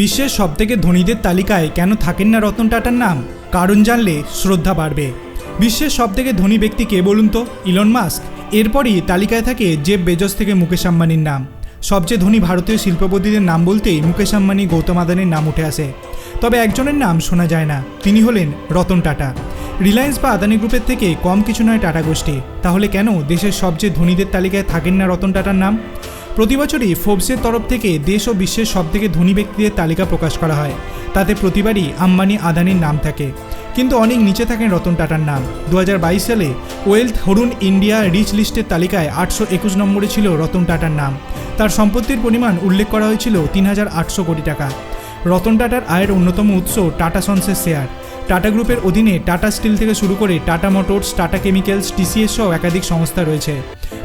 বিশ্বের সবথেকে ধনীদের তালিকায় কেন থাকেন না রতন টাটার নাম? কারণ জানলে শ্রদ্ধা বাড়বে। বিশ্বের সবথেকে ধনী ব্যক্তি কে বলুন তো? Elon Musk. এরপরই তালিকায় থাকে জেব বেজস থেকে মুকেশ আম্বানির নাম। সবচেয়ে ধনী ভারতীয় শিল্পপতিদের নাম বলতেই মুকেশ আম্বানি, গৌতম আদানির নাম উঠে আসে। তবে একজনের নাম শোনা যায় না। তিনি হলেন রতন টাটা। রিলায়েন্স বা আদানি গ্রুপের থেকে কম কিছু নয় টাটা গোষ্ঠী। তাহলে কেন দেশের সবচেয়ে ধনীদের তালিকায় থাকেন না রতন টাটার নাম? প্রতি বছরই ফোর্বসের তরফ থেকে দেশ ও বিশ্বের সবথেকে ধনী ব্যক্তিদের তালিকা প্রকাশ করা হয়। তাতে প্রতিবারই আম্বানি আদানির নাম থাকে। কিন্তু অনেক নিচে থাকেন রতন টাটার নাম। দু হাজার বাইশ সালে ওয়েলথ হরুন ইন্ডিয়া রিচ লিস্টের তালিকায় আটশো একুশ নম্বরে ছিল রতন টাটার নাম। তার সম্পত্তির পরিমাণ উল্লেখ করা হয়েছিল তিন হাজার আটশো কোটি টাকা। রতন টাটার আয়ের অন্যতম উৎস টাটা সন্সের শেয়ার। টাটা গ্রুপের অধীনে টাটা স্টিল থেকে শুরু করে Tata motors, Tata chemicals, TCS সহ একাধিক সংস্থা রয়েছে।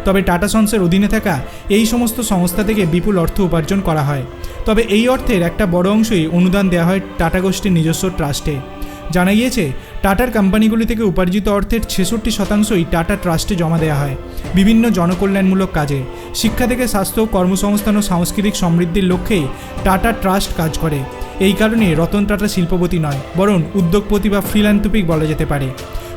তবে টাটা সন্সের অধীনে থাকা এই সমস্ত সংস্থা থেকে বিপুল অর্থ উপার্জন করা হয়। তবে এই অর্থের একটা বড় অংশই অনুদান দেওয়া হয় টাটা গোষ্ঠীর নিজস্ব ট্রাস্টে। জানা গিয়েছে, টাটার কোম্পানিগুলি থেকে উপার্জিত অর্থের ছেষট্টি শতাংশই টাটা ট্রাস্টে জমা দেওয়া হয় বিভিন্ন জনকল্যাণমূলক কাজে। শিক্ষা থেকে স্বাস্থ্য, কর্মসংস্থান ও সাংস্কৃতিক সমৃদ্ধির লক্ষ্যেই টাটা ট্রাস্ট কাজ করে। এই কারণে রতন টাটা শিল্পপতি নয়, বরং উদ্যোগপতি বা ফ্রিল্যান্থোপিক বলা যেতে পারে।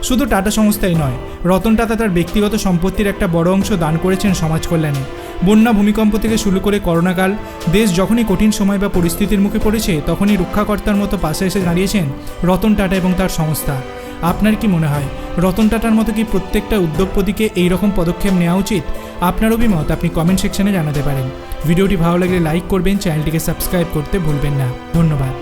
শুধু টাটা সংস্থাই নয়, রতন টাটা তার ব্যক্তিগত সম্পত্তির একটা বড় অংশ দান করেছেন সমাজ কল্যাণে। বন্যা ভূমিকম্প থেকে শুরু করে করোনাকাল, দেশ যখনই কঠিন সময় বা পরিস্থিতির মুখে পড়েছে, তখনই রক্ষাকর্তার মতো পাশে এসে দাঁড়িয়েছেন রতন টাটা এবং তার সংস্থা। আপনার কি মনে হয়? রতন টাটার মতো কি প্রত্যেকটা উদ্যোগপতিকে এই রকম পদক্ষেপ নেওয়া উচিত? আপনার অভিমত আপনি কমেন্ট সেকশনে জানাতে পারেন। ভিডিওটি ভালো লাগলে লাইক করবেন চ্যানেলটিকে সাবস্ক্রাইব করতে ভুলবেন না। ধন্যবাদ।